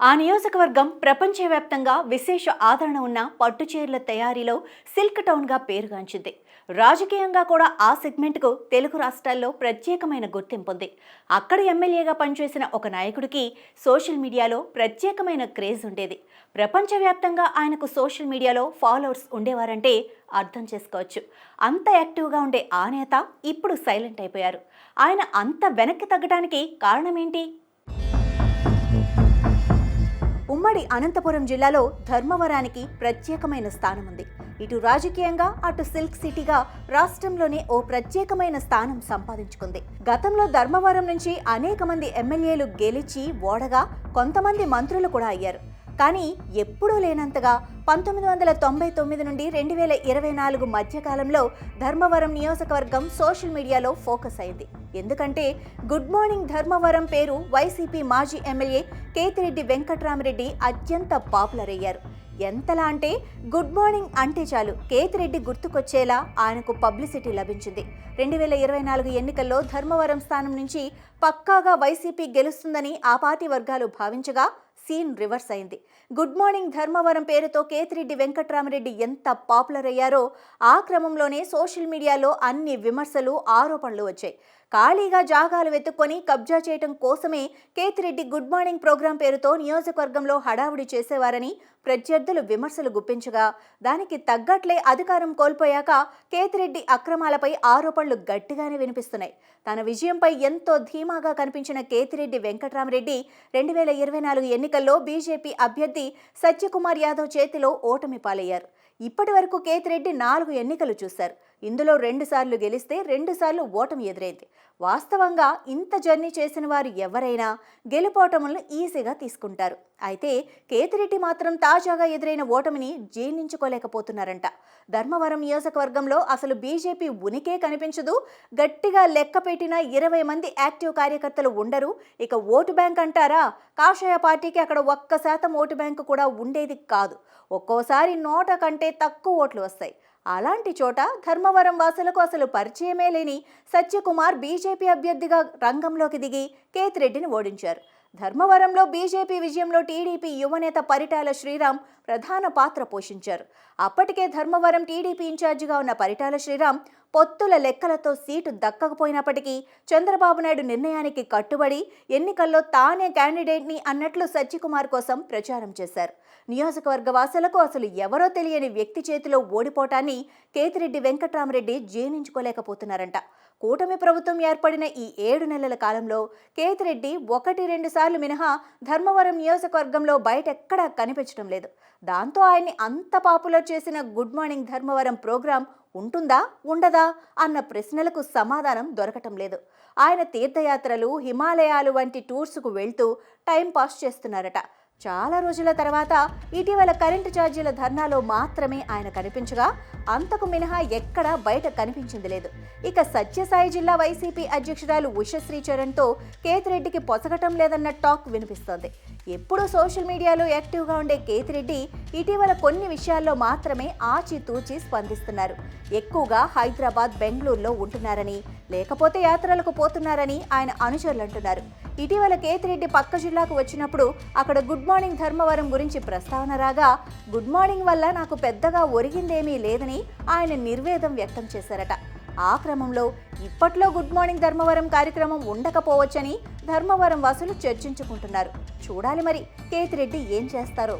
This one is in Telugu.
ఆ నియోజకవర్గం ప్రపంచవ్యాప్తంగా విశేష ఆదరణ ఉన్న పట్టుచీరల తయారీలో సిల్క్ టౌన్గా పేరుగాంచింది. రాజకీయంగా కూడా ఆ సెగ్మెంట్కు తెలుగు రాష్ట్రాల్లో ప్రత్యేకమైన గుర్తింపు ఉంది అక్కడ ఎమ్మెల్యేగా పనిచేసిన ఒక నాయకుడికి సోషల్ మీడియాలో ప్రత్యేకమైన క్రేజ్ ఉండేది. ప్రపంచవ్యాప్తంగా ఆయనకు సోషల్ మీడియాలో ఫాలోవర్స్ ఉండేవారంటే అర్థం చేసుకోవచ్చు. అంత యాక్టివ్గా ఉండే ఆ నేత ఇప్పుడు సైలెంట్ అయిపోయారు. ఆయన అంత వెనక్కి తగ్గడానికి కారణమేంటి? ఉమ్మడి అనంతపురం జిల్లాలో ధర్మవరానికి ప్రత్యేకమైన స్థానం ఉంది ఇటు రాజకీయంగా అటు సిల్క్ సిటీగా రాష్ట్రంలోనే ఓ ప్రత్యేకమైన స్థానం సంపాదించుకుంది. గతంలో ధర్మవరం నుంచి అనేక మంది ఎమ్మెల్యేలు గెలిచి ఓడగా కొంతమంది మంత్రులు కూడా అయ్యారు. కానీ ఎప్పుడూ లేనంతగా పంతొమ్మిది వందల తొంభై తొమ్మిది నుండి రెండు వేల ఇరవై నాలుగు మధ్యకాలంలో ధర్మవరం నియోజకవర్గం సోషల్ మీడియాలో ఫోకస్ అయింది. ఎందుకంటే గుడ్ మార్నింగ్ ధర్మవరం పేరు వైసీపీ మాజీ ఎమ్మెల్యే కేతిరెడ్డి వెంకట్రామరెడ్డి అత్యంత పాపులర్ అయ్యారు. ఎంతలా అంటే గుడ్ మార్నింగ్ అంటే చాలు కేతిరెడ్డి గుర్తుకొచ్చేలా ఆయనకు పబ్లిసిటీ లభించింది. రెండు వేల ఇరవై నాలుగు ఎన్నికల్లో ధర్మవరం స్థానం నుంచి పక్కాగా వైసీపీ గెలుస్తుందని ఆ పార్టీ వర్గాలు భావించగా సీన్ రివర్స్ అయింది. గుడ్ మార్నింగ్ ధర్మవరం పేరుతో కేతిరెడ్డి వెంకట్రామరెడ్డి ఎంత పాపులర్ అయ్యారో ఆ క్రమంలోనే సోషల్ మీడియాలో అన్ని విమర్శలు ఆరోపణలు వచ్చాయి. ఖాళీగా జాగాలు వెతుక్కొని కబ్జా చేయటం కోసమే కేతిరెడ్డి గుడ్ మార్నింగ్ ప్రోగ్రాం పేరుతో నియోజకవర్గంలో హడావుడి చేసేవారని ప్రత్యర్థులు విమర్శలు గుప్పించగా దానికి తగ్గట్లే అధికారం కోల్పోయాక కేతిరెడ్డి అక్రమాలపై ఆరోపణలు గట్టిగానే వినిపిస్తున్నాయి. తన విజయంపై ఎంతో ధీమాగా కనిపించిన కేతిరెడ్డి వెంకట్రామరెడ్డి రెండు వేల ఇరవై నాలుగు ఎన్నికల్లో బీజేపీ అభ్యర్థి సత్యకుమార్ యాదవ్ చేతిలో ఓటమి పాలయ్యారు. ఇప్పటి వరకు కేతిరెడ్డి నాలుగు ఎన్నికలు చూశారు. ఇందులో రెండుసార్లు గెలిస్తే రెండుసార్లు ఓటమి ఎదురైంది. వాస్తవంగా ఇంత జర్నీ చేసిన వారు ఎవరైనా గెలుపోటములను ఈజీగా తీసుకుంటారు. అయితే కేతిరెడ్డి మాత్రం తాజాగా ఎదురైన ఓటమిని జీర్ణించుకోలేకపోతున్నారంట. ధర్మవరం నియోజకవర్గంలో అసలు బీజేపీ ఉనికే కనిపించదు. గట్టిగా లెక్క పెట్టిన ఇరవై మంది యాక్టివ్ కార్యకర్తలు ఉండరు. ఇక ఓటు బ్యాంక్ అంటారా? కాషాయ పార్టీకి అక్కడ ఒక్క శాతం ఓటు బ్యాంకు కూడా ఉండేది కాదు. ఒక్కోసారి నోట కంటే తక్కువ ఓట్లు వస్తాయి. అలాంటి చోట ధర్మవరం వాసులకు అసలు పరిచయమే లేని సత్యకుమార్ బీజేపీ అభ్యర్థిగా రంగంలోకి దిగి కేతిరెడ్డిని ఓడించారు. ధర్మవరంలో బీజేపీ విజయంలో టీడీపీ యువనేత పరిటాల శ్రీరామ్ ప్రధాన పాత్ర పోషించారు. అప్పటికే ధర్మవరం టీడీపీ ఇన్ఛార్జిగా ఉన్న పరిటాల శ్రీరామ్ పొత్తుల లెక్కలతో సీటు దక్కకపోయినప్పటికీ చంద్రబాబు నాయుడు నిర్ణయానికి కట్టుబడి ఎన్నికల్లో తానే క్యాండిడేట్ని అన్నట్లు సత్యకుమార్ కోసం ప్రచారం చేశారు. నియోజకవర్గ వాసులకు అసలు ఎవరో తెలియని వ్యక్తి చేతిలో ఓడిపోవటాన్ని కేతిరెడ్డి వెంకట్రామరెడ్డి జీర్ణించుకోలేకపోతున్నారంట. కూటమి ప్రభుత్వం ఏర్పడిన ఈ ఏడు నెలల కాలంలో కేతిరెడ్డి ఒకటి రెండు సార్లు మినహా ధర్మవరం నియోజకవర్గంలో బయటెక్కడా కనిపించడం లేదు. దాంతో ఆయన్ని అంత పాపులర్ చేసిన గుడ్ మార్నింగ్ ధర్మవరం ప్రోగ్రాం ఉంటుందా ఉండదా అన్న ప్రశ్నలకు సమాధానం దొరకటం లేదు. ఆయన తీర్థయాత్రలు హిమాలయాలు వంటి టూర్స్కు వెళ్తూ టైం పాస్ చేస్తున్నారట. చాలా రోజుల తర్వాత ఇటీవల కరెంటు ఛార్జీల ధర్నాలో మాత్రమే ఆయన కనిపించగా అంతకు మినహా ఎక్కడా బయట కనిపించింది లేదు. ఇక సత్యసాయి జిల్లా వైసీపీ అధ్యక్షురాలు ఉషశ్రీ చరణ్తో కేతిరెడ్డికి పొసగటం లేదన్న టాక్ వినిపిస్తోంది. ఎప్పుడూ సోషల్ మీడియాలో యాక్టివ్గా ఉండే కేతిరెడ్డి ఇటీవల కొన్ని విషయాల్లో మాత్రమే ఆచితూచి స్పందిస్తున్నారు. ఎక్కువగా హైదరాబాద్ బెంగళూరులో ఉంటున్నారని లేకపోతే యాత్రలకు పోతున్నారని ఆయన అనుచరులు అంటున్నారు. ఇటీవల కేతిరెడ్డి పక్క జిల్లాకు వచ్చినప్పుడు అక్కడ గుడ్ మార్నింగ్ ధర్మవరం గురించి ప్రస్తావన రాగా గుడ్ మార్నింగ్ వల్ల నాకు పెద్దగా ఒరిగిందేమీ లేదని ఆయన నిర్వేదం వ్యక్తం చేశారట. ఆ క్రమంలో ఇప్పట్లో గుడ్ మార్నింగ్ ధర్మవరం కార్యక్రమం ఉండకపోవచ్చని ధర్మవరం వాసులు చర్చించుకుంటున్నారు. చూడాలి మరి కేతిరెడ్డి ఏం చేస్తారో.